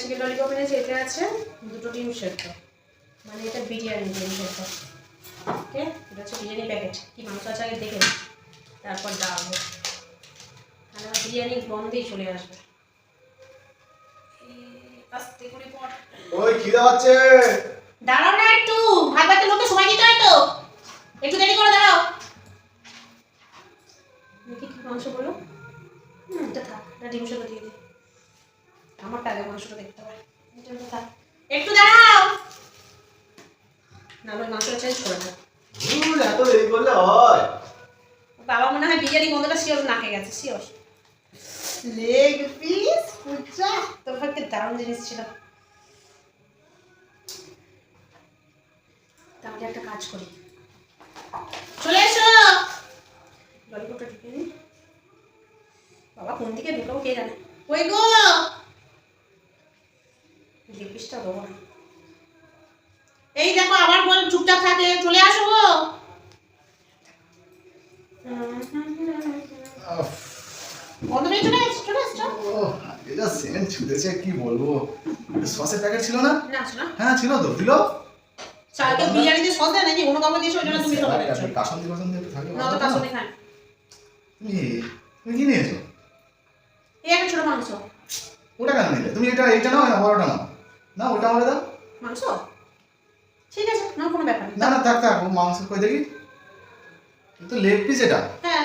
Chicken lollipop এনেছি এতে আছে দুটো ডিম সেদ্ধ। মানে এটা বিরিয়ানি ডিম সেদ্ধ। ওকে? এটা হচ্ছে বিরিয়ানি প্যাকেট কি মাংস আছে আগে দেখে। তারপর ডালবো তাহলে আমার বিরিয়ানি গন্ধেই চলে আসবে। আস্তে করে পর। ওই খিদে পাচ্ছে। দাঁড়াও না একটু। ভাত ভাতের লোককে সময় দিতে হয় তো। একটু দেরি করে দাঁড়াও। দেখি কি মাংস বলো। হুম এটা থাক। এটা ডিম সেদ্ধ দিয়ে দিই। আমারটা আগে মাংসটা দেখতে এটা একটু দাঁড়াও। না ওই মাংসটা চেঞ্জ করে দাও। এত দেরি করলে হয়। বাবা মনে হয় বিরিয়ানি গন্ধটা শিওর নাকে গেছে শিওর। Leg piece কুচা। তোর একটা দারুণ জিনিস ছিল। তাহলে একটা কাজ করি। চলে এসো। ললিপপটা ঢুকিয়ে নি। বাবা কোন দিকে ঢুকাবো কে জানে? ওই গো লেগ পিসটা দেবো না এই দেখো আবার বল চুপচাপ চলে আসো গো। আফ, চলে এসছো চলে এসছো এটা সেন্ট ছুটেছে কি বলব? সসের প্যাকেট ছিল না? না শোনা হ্যাঁ ছিল তো দিল? চালকে বিরিয়ানিতে সস দেয় নাকি? অন্য কাউকে দিয়েছ? ওই জন্য তুমি সবাই দিচ্ছ কাসন্দি কাসন্দি একটু থাকে না তো কাসনি খান তুমি তুমি কি নিয়েছো? এই একটা ছোট মাংস। ওটা কেন নিলে? তুমি এটা এইটা নাও না বড়টা নাও। না ওটা আমাকে দাও। মাংস? ঠিক আছে না কোনো ব্যাপার না না থাক থাক মাংস কই দেখি। তো লেগ পিস এটা। হ্যাঁ।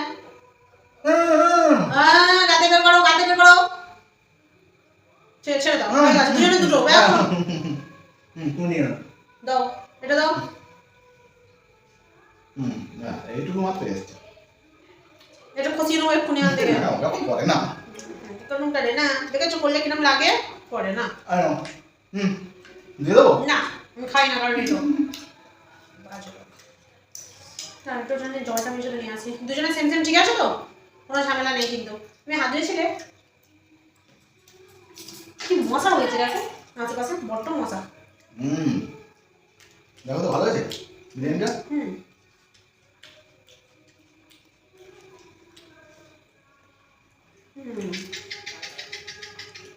হুম, আহ, গাতে বের করো গাতে বের করো। ছেড়ে ছেড়ে দাও হয়ে গেছে দুজনে দুটো হুম, তুমি নিয়ে নাও। দাও এটা দাও। হুম, না, এইটুকু মাত্র এসছে। এটা খসিয়ে নেব এক্ষুনি আন থেকে না, ওটা করে না। কারণ করে না দেখেছ করলে কিরম লাগে? করে না। হুম দিয়ে দেবো? না। আমি খাই না কারণ এটা বাজে। একটু জন্য জলটা মিশে নিয়ে আসি। দুজনে সেম সেম ঠিক আছে তো? কোনো ঝামেলা নেই কিন্তু। তুমি হাত ধুয়েছিলে কি মশা হয়েছে দেখো। আশেপাশে বড্ড মশা। হুম। দেখো তো ভালো আছে বিরিয়ানিটা? হুম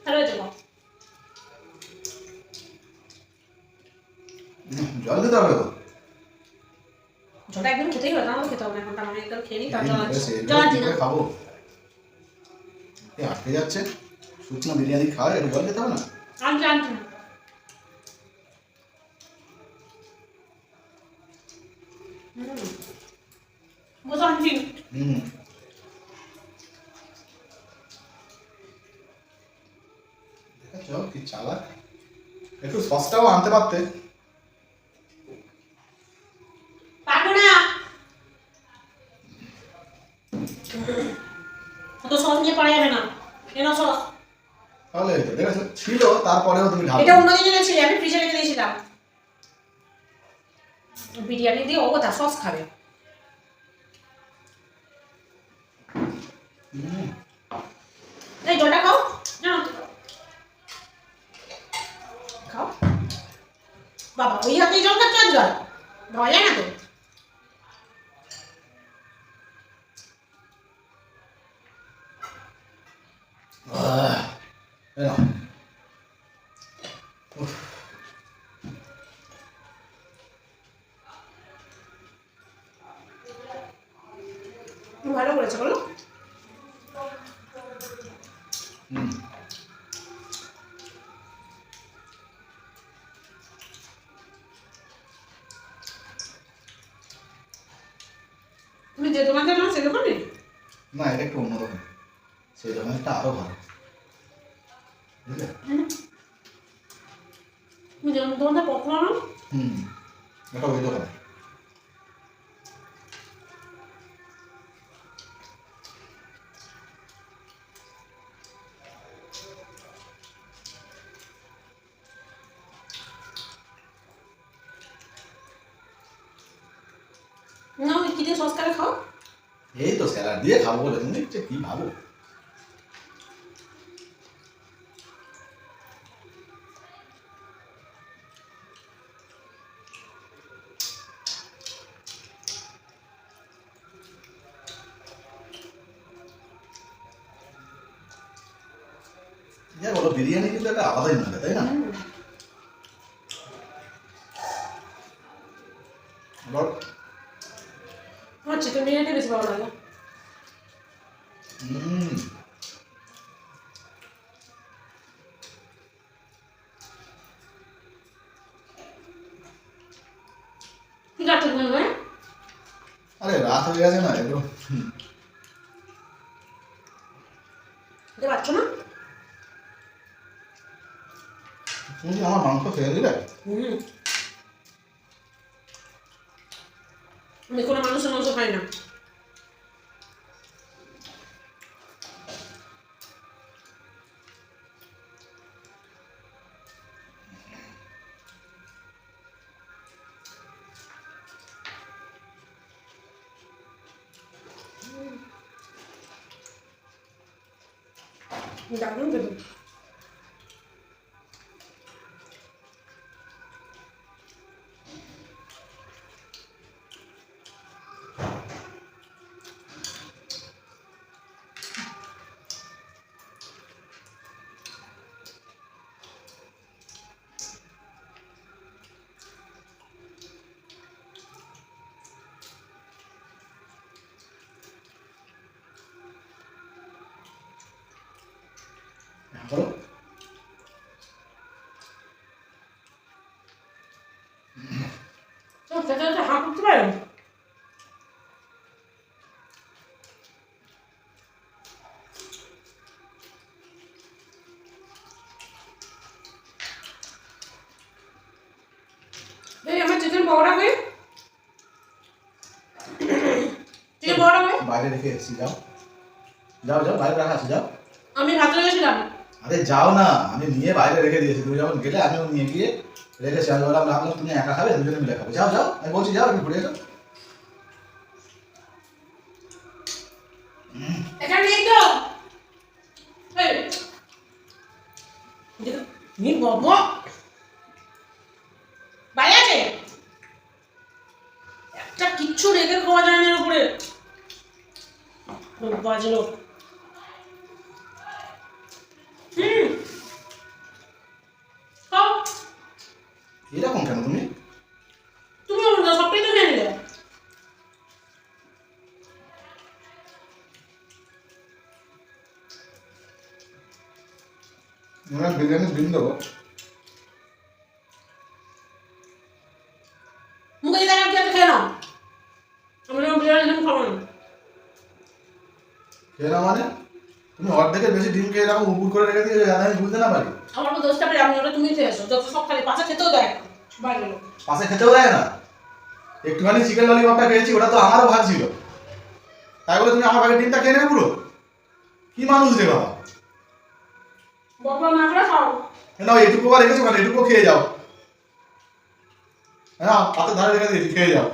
ভালো হয়েছে গো। হুম, জল দিতে হবে তো না খেতে হবে এখন আমি একদম খেয়ে নিই না খাব আটকে যাচ্ছে শুকনো বিরিয়ানি খাওয়া একটু জল খেতে হবে না হুম কি চালাক একটু সসটাও আনতে পারতে পারব না অত সস পারা যাবে না। কেন সস তাহলে এই ছিল তারপরেও তুমি ঢাল এটা অন্য দিন এনেছিলে আমি ফ্রিজে রেখে দিয়েছিলাম। বিরিয়ানি দিয়ে ও কথা সস খাবে। হুম, আহ, এই নাও। উফ, তুমি ভালো করেছ বলো হুম, সেই ধরনেরটা আরও ভালো। বুঝলে? তুমি যে দোকানটা হুম এটা ওই দোকানে। না ওই কি দিয়ে সস খাও? এই তো স্যালাড দিয়ে খাব বলে। তুমি কি ভাবো যা বলো বলো বিরিয়ানি কিন্তু একটা আলাদাই মজা তাই না হুম। এবার আমার চিকেন বিরিয়ানি বেশি ভালো লাগে হুম কি কাটতে মনে হয় আরে রাত হয়ে গেছে না একদম দেখতে পাচ্ছ না তুমি আমার মাংস খেয়ে দিলে আমি কোনো মানুষের মাংস খাই না দারুণ খেতে হাঁ করতে পারো এই আমার চিকেন পকোড়া খাই চিকেন পকোড়া বাইরে রেখে এসেছি যাও যাও যাও বাইরে রাখা আছে যাও আমি ভাতে গেছিলাম আরে যাও না, আমি নিয়ে বাইরে রেখে দিয়েছি, তুমি যখন গেলে আমিও নিয়ে গিয়ে রেখে আমি বললাম রাখলাম তুমি একা খাবে, দুজনে মিলে খাবে। যাও যাও, আমি বলছি যাও একটু ঘুরে এসো। এখানে নেই তো। নি বাবা বাইরে একটা কিচ্ছু রেখে খাওয়া যায় না উপরে। লোক বাজে লোক হুম খাও এরকম কেন তুমি? তুমি বলো না সবটাই তো খেয়ে নিলে আমরা বিরিয়ানি ডিম দেবো। মুখে দেখা কি আছে খেয়ে নাও। আমি বিরিয়ানি খাব না। খেয়ে নাও মানে? তুমি অর্ধেকের বেশি ডিম খেয়ে এরকম উপুর করে রেখে দিয়েছ যাতে আমি বুঝতে না পারি। আমার তো দোষটা পেরে আমি ওটা তুমি খেয়ে এসো। যত সব খালি পাশে খেতেও দেয়। বাইরে পাশে খেতেও দেয় না। একটুখানি চিকেন ললিপপটা খেয়েছি ওটা তো আমারও ভাগ ছিল। তাই বলে তুমি আমার ভাগে ডিমটা খেয়ে নেবে পুরো? কি মানুষ রে বাবা? বকবক না করে খাও। না এটুকু রেখেছো কেন এটুকু খেয়ে যাও। হ্যাঁ হাতের ধারে রেখে দিয়েছি খেয়ে যাও।